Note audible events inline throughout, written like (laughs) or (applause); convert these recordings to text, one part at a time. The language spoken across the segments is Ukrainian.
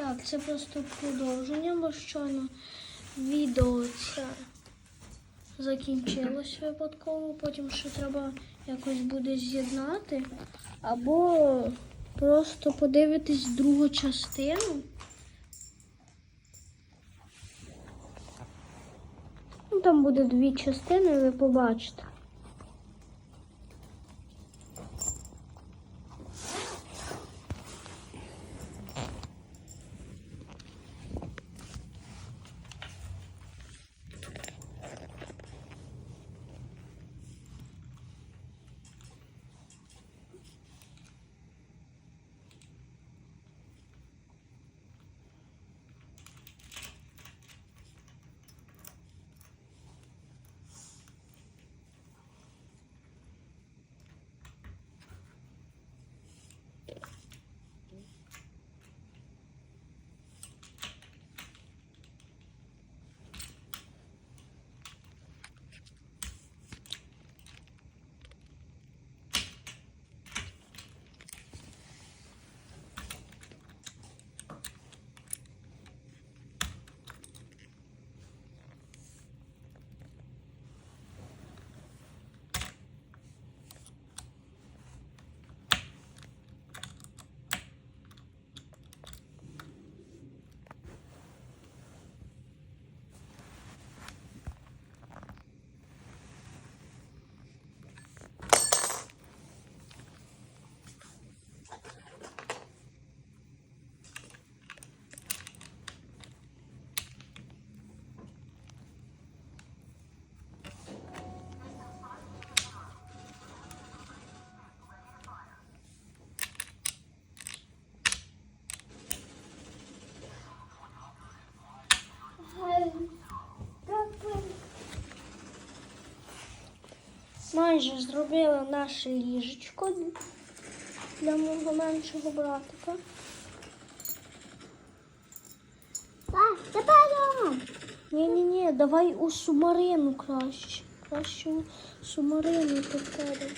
Так, це просто продовження, бо щойно відео це закінчилось випадково, потім ще треба якось буде з'єднати. Або просто подивитись другу частину. Ну, там буде дві частини, ви побачите. Майже зробили наше ліжечко для мого меншого братика. Так, тепер я. Ні-ні-ні, давай у субмарину краще. Краще у субмарину підкладемо.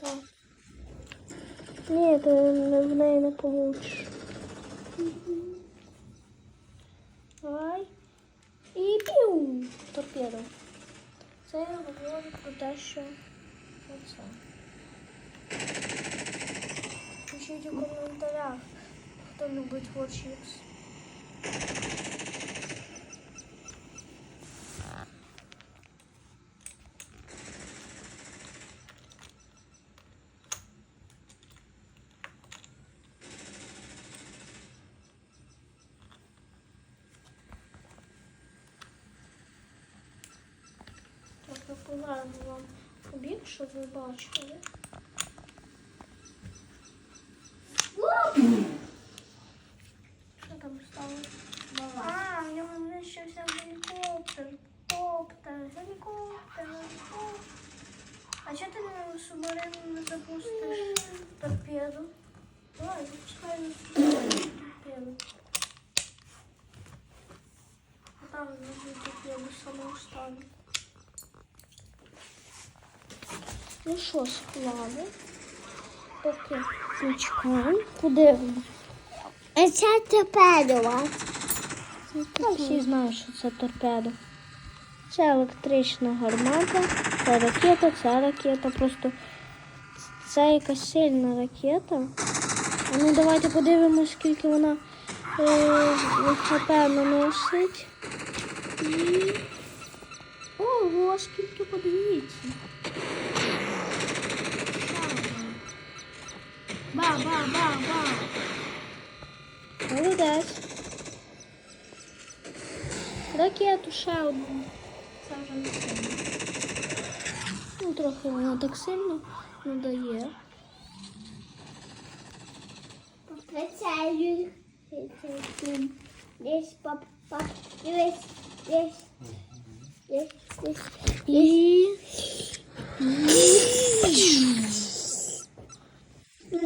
Так. Ні, ти в неї не получиш. Давай. І пів торпеду. Це я говорю про те, що оце. Пишіть у коментарях, хто любить Warchips. Я пропоную вам побіг, щоб ви бачили. Що там стало? А, в нього знищився гелікоптер. Коптер, гелікоптер, гелікоптер. А чого ти на субмарину не запустиш торпеду? Давай, запускай на торпеду. А там внизу торпеду саме встану. Ну що, склали. Поки зачекаємо. Подивимо. А це торпедова. Ну, всі знають, що це торпедо. Це електрична гармата, це ракета, це ракета. Просто це якась сильна ракета. А ну давайте подивимось, скільки вона е, ХП наносить. І... Ого, скільки подивіться. Ба-ба-ба-ба. Молодець. Ракету ще одну. Це вже не сильно. Ну, трохи вона так сильно не дає. Прицелюй. Десь пап, пап, дивись, десь. Десь, десь. І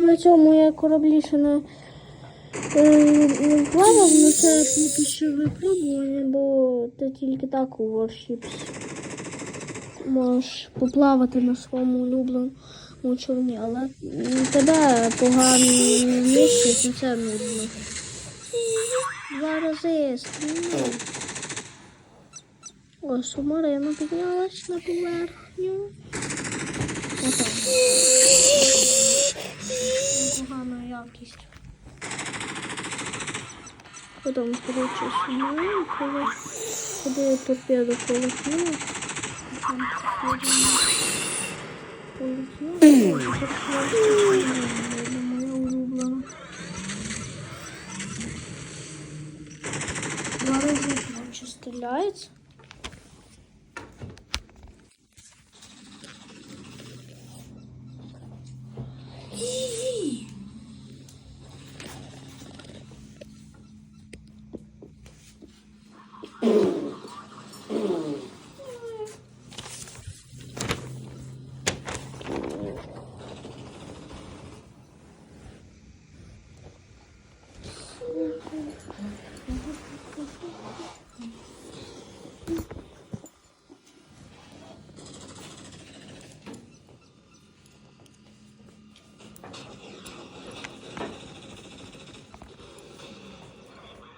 на цьому я кораблі ще не, е, плавав, але це поки що випробування, бо ти тільки так у Warships можеш поплавати на своєму улюбленому човні, але тебе погані місці, це нудно. Два рази стрільну. О, сумарина піднялась на поверхню. Отак. Погана якість. Потім, коротше, сумарин, коли куди торпеду полетіла. Там торпеду полетіла. Це моя улюблена. Два рази ночі стріляється.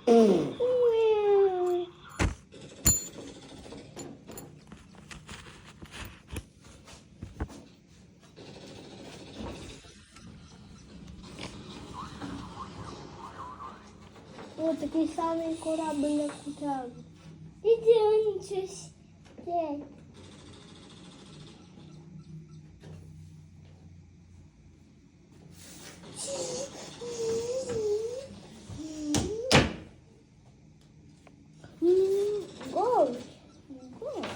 О, такий самий корабль, як у тебе. Іди, он щось. Де? Голубь. Голубь.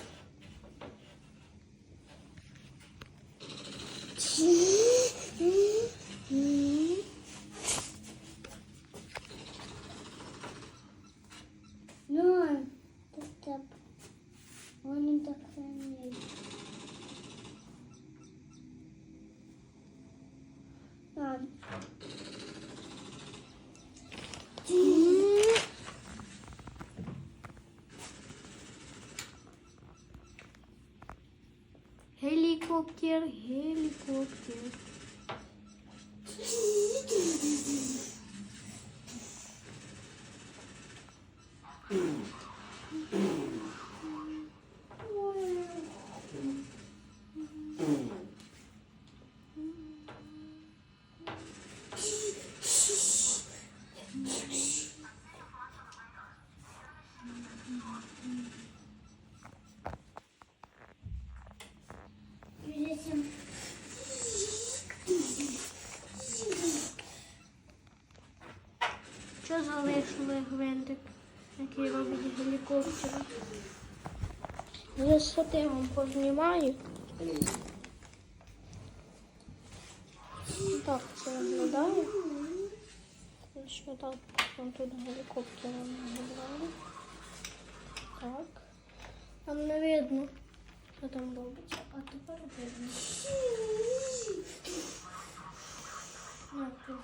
Ну, так, вони так самі. А. Гелікоптер, гелікоптер. Візьмемо. Що залишили гвинтик, який робить гелікоптер? З вам познімаю. Так це виглядає. Що так, вон тут гелікоптером виглядає. Так. Там не видно, що там робиться. А тепер видно. Так,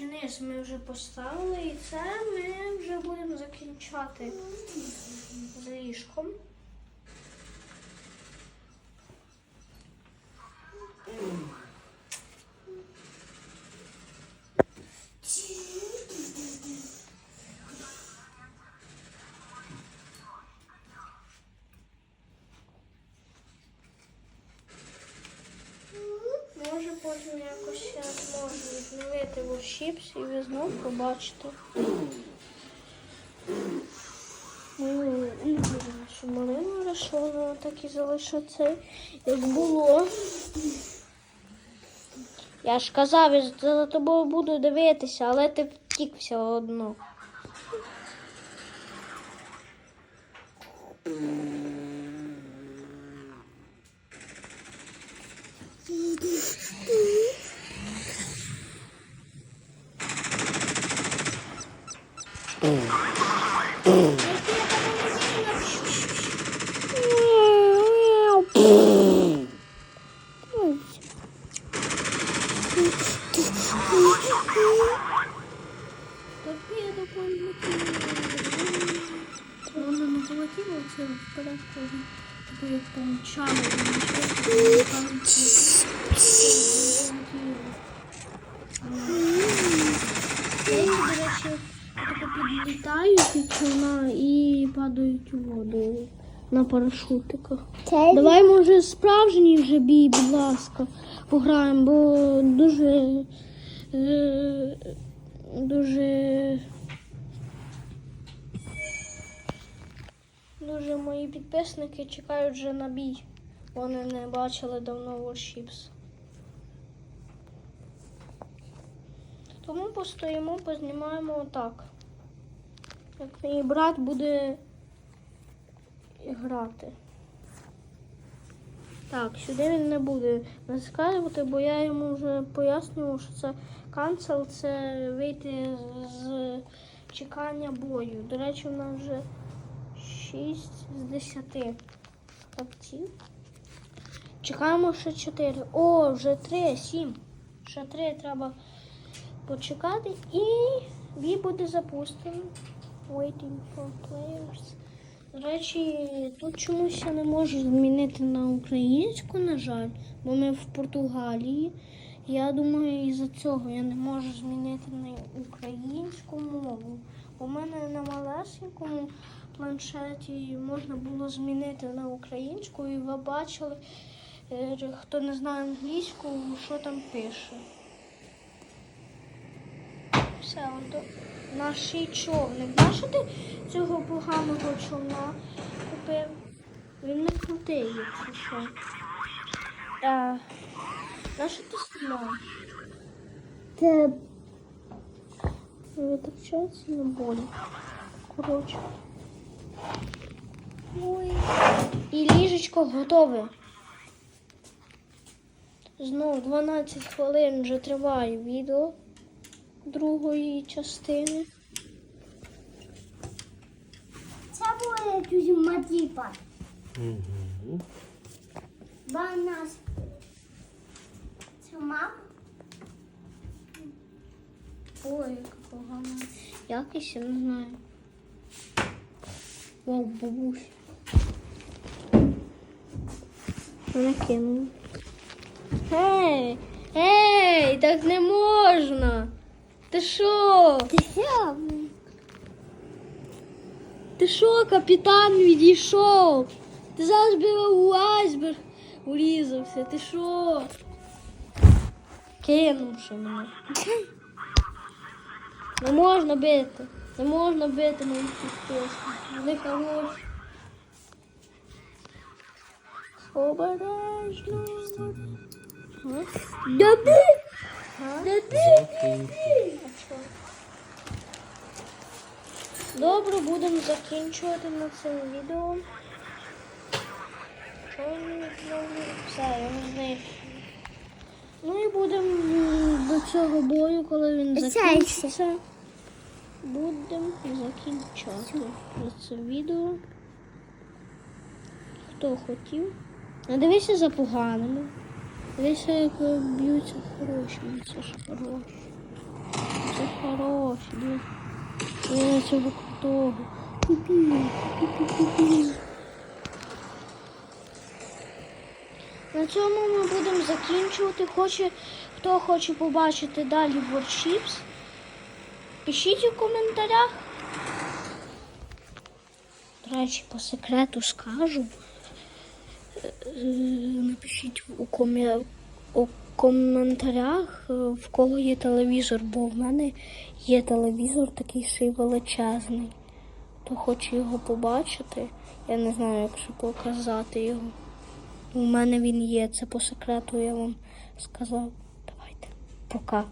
Низ ми вже поставили і це ми вже будемо закінчати з ліжком. Потім якось ще зможу відновити вошіпс і ви знов побачите. Мою улюблену субмарину так і залишиться, як було. Я ж казав, я за тобою буду дивитися, але ти втік все одно. все вперед кожен. Типу як там чали, Деякі, до речі, тако підлітають і падають у воду на парашутиках. Давай, може, справжній вже бій, будь ласка, пограємо, бо дуже, е, дуже Дуже мої підписники чекають вже на бій. Вони не бачили давно Warships. Тому постоїмо, познімаємо отак. Як мій брат буде грати. Так, сюди він не буде наскакувати, бо я йому вже пояснював, що це канцел, це вийти з чекання бою. До речі, у нас вже 6 з 10 гравців. Чекаємо ще 4. О, вже 3, 7. Ще 3 треба почекати і бій буде запущений. Waiting for players. До речі, тут чомусь я не можу змінити на українську, на жаль, бо ми в Португалії. Я думаю, із-за цього я не можу змінити на українську мову. У мене на малесенькому планшеті можна було змінити на українську, і ви бачили, е, хто не знає англійську, що там пише. Все, от наш човник. Ти цього поганого човна купив? Він не крутий, якщо що. А, на що ти це Витрачається на болі. Коротше. Ой. І ліжечко готове. Знову 12 хвилин вже триває відео другої частини. це буде дуже матіпа. Угу. Банас. Це мап. Ой, яка погана. Якість, я не знаю. Вау, бабусь. Мене кинули. Ей! Ей, так не можна! Ти що? Ти що, капітан відійшов? Ти зараз би у айсберг урізався. Ти що? Кинувши мене. (laughs) Не можна бити. Не можна бити моїх підписників. Вони хороші. Обережно. А? Доби! А? Доби! А що? Добре, будемо закінчувати на цьому відео. Все, я не знаю. Ну і будемо до цього бою, коли він закінчиться. Будемо закінчати це відео. Хто хотів. Не дивися за поганими. Дивися, як б'ються хороші. Це ж хороші. Це хороші, блін. Е, цього крутого. На цьому ми будемо закінчувати. Хоче, хто хоче побачити далі Warships, пишіть у коментарях. До речі, по секрету скажу. Е, Напишіть у, комі... у коментарях, е, в кого є телевізор, бо в мене є телевізор такий ще й величезний. Хто хоче його побачити, я не знаю, як ще показати його. У мене він є, це по секрету я вам сказав. Давайте. Пока.